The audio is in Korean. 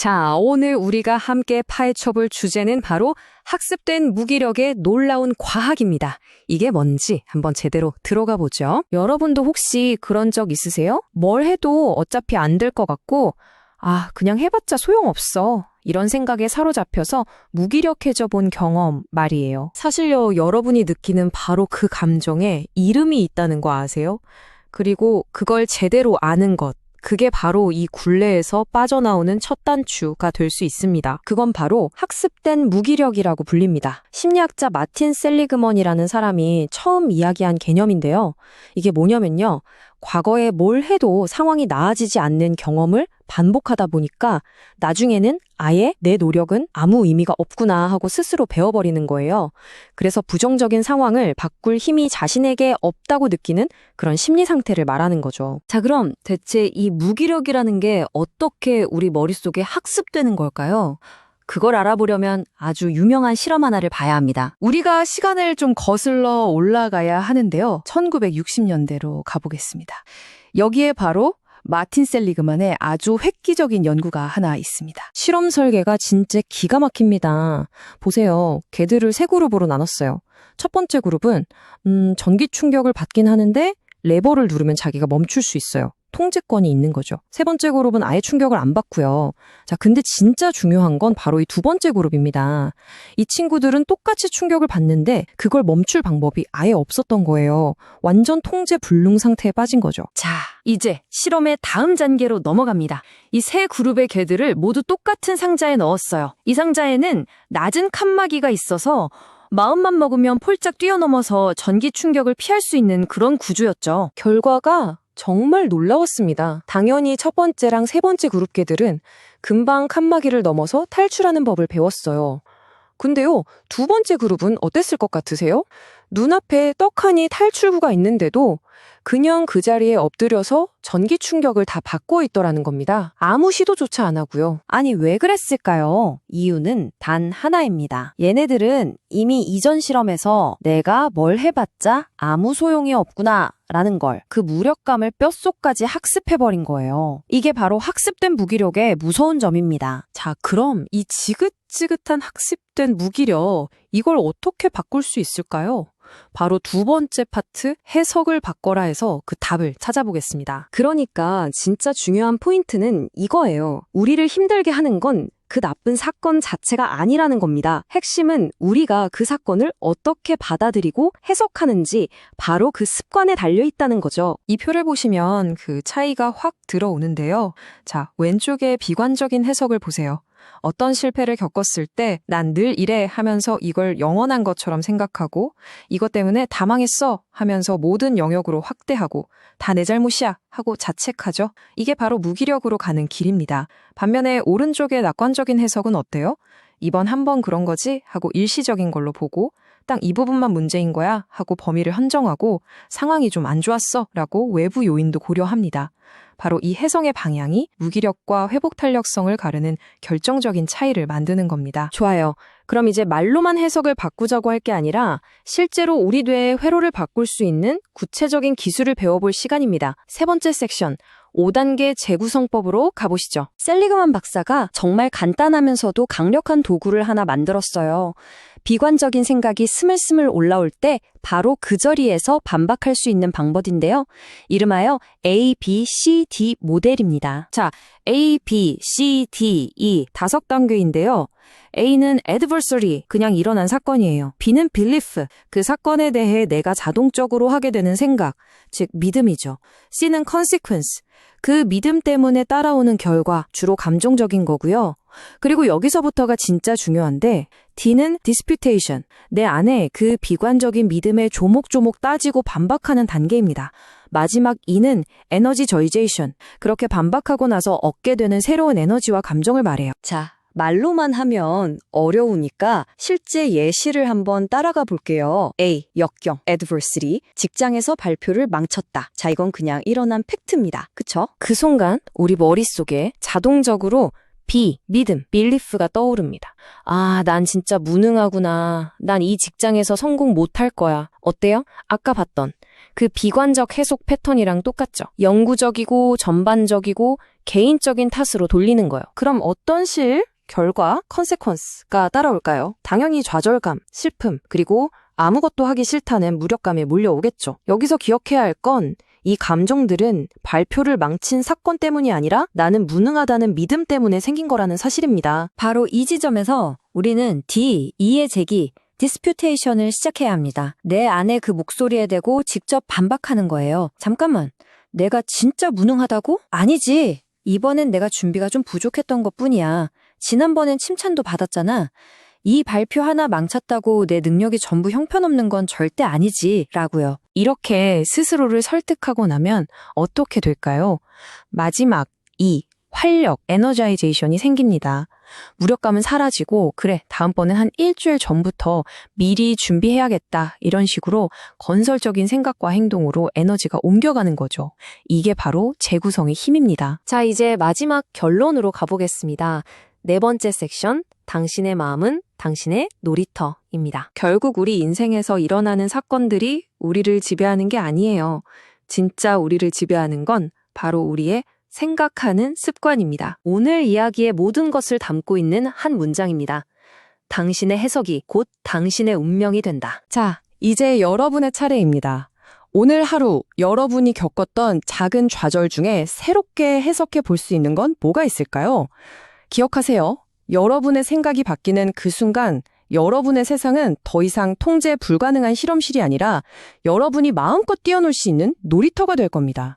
자, 오늘 우리가 함께 파헤쳐볼 주제는 바로 학습된 무기력의 놀라운 과학입니다. 이게 뭔지 한번 제대로 들어가 보죠. 여러분도 혹시 그런 적 있으세요? 뭘 해도 어차피 안 될 것 같고, 아, 그냥 해봤자 소용없어. 이런 생각에 사로잡혀서 무기력해져 본 경험 말이에요. 사실요, 여러분이 느끼는 바로 그 감정에 이름이 있다는 거 아세요? 그리고 그걸 제대로 아는 것. 그게 바로 이 굴레에서 빠져나오는 첫 단추가 될 수 있습니다. 그건 바로 학습된 무기력이라고 불립니다. 심리학자 마틴 셀리그먼이라는 사람이 처음 이야기한 개념인데요. 이게 뭐냐면요. 과거에 뭘 해도 상황이 나아지지 않는 경험을 반복하다 보니까 나중에는 아예 내 노력은 아무 의미가 없구나 하고 스스로 배워버리는 거예요. 그래서 부정적인 상황을 바꿀 힘이 자신에게 없다고 느끼는 그런 심리 상태를 말하는 거죠. 자, 그럼 대체 이 무기력이라는 게 어떻게 우리 머릿속에 학습되는 걸까요? 그걸 알아보려면 아주 유명한 실험 하나를 봐야 합니다. 우리가 시간을 좀 거슬러 올라가야 하는데요. 1960년대로 가보겠습니다. 여기에 바로 마틴 셀리그만의 아주 획기적인 연구가 하나 있습니다. 실험 설계가 진짜 기가 막힙니다. 보세요. 개들을 세 그룹으로 나눴어요. 첫 번째 그룹은 음, 전기 충격을 받긴 하는데 레버를 누르면 자기가 멈출 수 있어요. 통제권이 있는 거죠. 세 번째 그룹은 아예 충격을 안 받고요. 자, 근데 진짜 중요한 건 바로 이 두 번째 그룹입니다. 이 친구들은 똑같이 충격을 받는데 그걸 멈출 방법이 아예 없었던 거예요. 완전 통제 불능 상태에 빠진 거죠. 자, 이제 실험의 다음 단계로 넘어갑니다. 이 세 그룹의 개들을 모두 똑같은 상자에 넣었어요. 이 상자에는 낮은 칸막이가 있어서 마음만 먹으면 폴짝 뛰어넘어서 전기 충격을 피할 수 있는 그런 구조였죠. 결과가 정말 놀라웠습니다. 당연히 첫 번째랑 세 번째 그룹 개들은 금방 칸막이를 넘어서 탈출하는 법을 배웠어요. 근데요, 두 번째 그룹은 어땠을 것 같으세요? 눈앞에 떡하니 탈출구가 있는데도 그냥 그 자리에 엎드려서 전기 충격을 다 받고 있더라는 겁니다. 아무 시도조차 안 하고요. 아니, 왜 그랬을까요? 이유는 단 하나입니다. 얘네들은 이미 이전 실험에서 내가 뭘 해봤자 아무 소용이 없구나. 라는 걸 그 무력감을 뼛속까지 학습해버린 거예요. 이게 바로 학습된 무기력의 무서운 점입니다. 자, 그럼 이 지긋 지긋한 학습된 무기력, 이걸 어떻게 바꿀 수 있을까요? 바로 두 번째 파트 해석을 바꿔라 해서 그 답을 찾아보겠습니다. 그러니까 진짜 중요한 포인트는 이거예요. 우리를 힘들게 하는 건 그 나쁜 사건 자체가 아니라는 겁니다. 핵심은 우리가 그 사건을 어떻게 받아들이고 해석하는지 바로 그 습관에 달려 있다는 거죠. 이 표를 보시면 그 차이가 확 들어오는데요. 자, 왼쪽에 비관적인 해석을 보세요. 어떤 실패를 겪었을 때 난 늘 이래 하면서 이걸 영원한 것처럼 생각하고 이것 때문에 다 망했어 하면서 모든 영역으로 확대하고 다 내 잘못이야 하고 자책하죠. 이게 바로 무기력으로 가는 길입니다. 반면에 오른쪽의 낙관적인 해석은 어때요? 이번 한 번 그런 거지 하고 일시적인 걸로 보고 딱 이 부분만 문제인 거야 하고 범위를 한정하고 상황이 좀 안 좋았어 라고 외부 요인도 고려합니다. 바로 이 해성의 방향이 무기력과 회복 탄력성을 가르는 결정적인 차이를 만드는 겁니다. 좋아요. 그럼 이제 말로만 해석을 바꾸자고 할 게 아니라 실제로 우리 뇌의 회로를 바꿀 수 있는 구체적인 기술을 배워볼 시간입니다. 세 번째 섹션. 5단계 재구성법으로 가보시죠. 셀리그만 박사가 정말 간단하면서도 강력한 도구를 하나 만들었어요. 비관적인 생각이 스물스물 올라올 때 바로 그 자리에서 반박할 수 있는 방법인데요. 이름하여 A, B, C, D 모델입니다. 자, A, B, C, D, E 다섯 단계인데요. A는 adversary, 그냥 일어난 사건이에요. B는 belief, 그 사건에 대해 내가 자동적으로 하게 되는 생각, 즉 믿음이죠. C는 consequence, 그 믿음 때문에 따라오는 결과, 주로 감정적인 거고요. 그리고 여기서부터가 진짜 중요한데 D는 disputation, 내 안에 그 비관적인 믿음에 조목조목 따지고 반박하는 단계입니다. 마지막 E는 energization, 그렇게 반박하고 나서 얻게 되는 새로운 에너지와 감정을 말해요. 자, 말로만 하면 어려우니까 실제 예시를 한번 따라가 볼게요. A. 역경, adversity. 직장에서 발표를 망쳤다. 자, 이건 그냥 일어난 팩트입니다. 그쵸? 그 순간 우리 머릿속에 자동적으로 B, 믿음, belief가 떠오릅니다. 아, 난 진짜 무능하구나. 난 이 직장에서 성공 못할 거야. 어때요? 아까 봤던 그 비관적 해석 패턴이랑 똑같죠. 영구적이고 전반적이고 개인적인 탓으로 돌리는 거예요. 그럼 어떤 실, 결과, 컨세퀀스가 따라올까요? 당연히 좌절감, 슬픔, 그리고 아무것도 하기 싫다는 무력감에 몰려오겠죠. 여기서 기억해야 할 건 이 감정들은 발표를 망친 사건 때문이 아니라 나는 무능하다는 믿음 때문에 생긴 거라는 사실입니다. 바로 이 지점에서 우리는 D, 이의 제기, 디스퓨테이션을 시작해야 합니다. 내 안에 그 목소리에 대고 직접 반박하는 거예요. 잠깐만, 내가 진짜 무능하다고? 아니지. 이번엔 내가 준비가 좀 부족했던 것 뿐이야. 지난번엔 칭찬도 받았잖아. 이 발표 하나 망쳤다고 내 능력이 전부 형편없는 건 절대 아니지. 라고요. 이렇게 스스로를 설득하고 나면 어떻게 될까요? 마지막 이 활력, 에너자이제이션이 생깁니다. 무력감은 사라지고 그래 다음번엔 한 일주일 전부터 미리 준비해야겠다 이런 식으로 건설적인 생각과 행동으로 에너지가 옮겨가는 거죠. 이게 바로 재구성의 힘입니다. 자 이제 마지막 결론으로 가보겠습니다. 네 번째 섹션 당신의 마음은 당신의 놀이터입니다. 결국 우리 인생에서 일어나는 사건들이 우리를 지배하는 게 아니에요. 진짜 우리를 지배하는 건 바로 우리의 생각하는 습관입니다. 오늘 이야기의 모든 것을 담고 있는 한 문장입니다. 당신의 해석이 곧 당신의 운명이 된다. 자, 이제 여러분의 차례입니다. 오늘 하루 여러분이 겪었던 작은 좌절 중에 새롭게 해석해 볼 수 있는 건 뭐가 있을까요? 기억하세요. 여러분의 생각이 바뀌는 그 순간 여러분의 세상은 더 이상 통제 불가능한 실험실이 아니라 여러분이 마음껏 뛰어놀 수 있는 놀이터가 될 겁니다.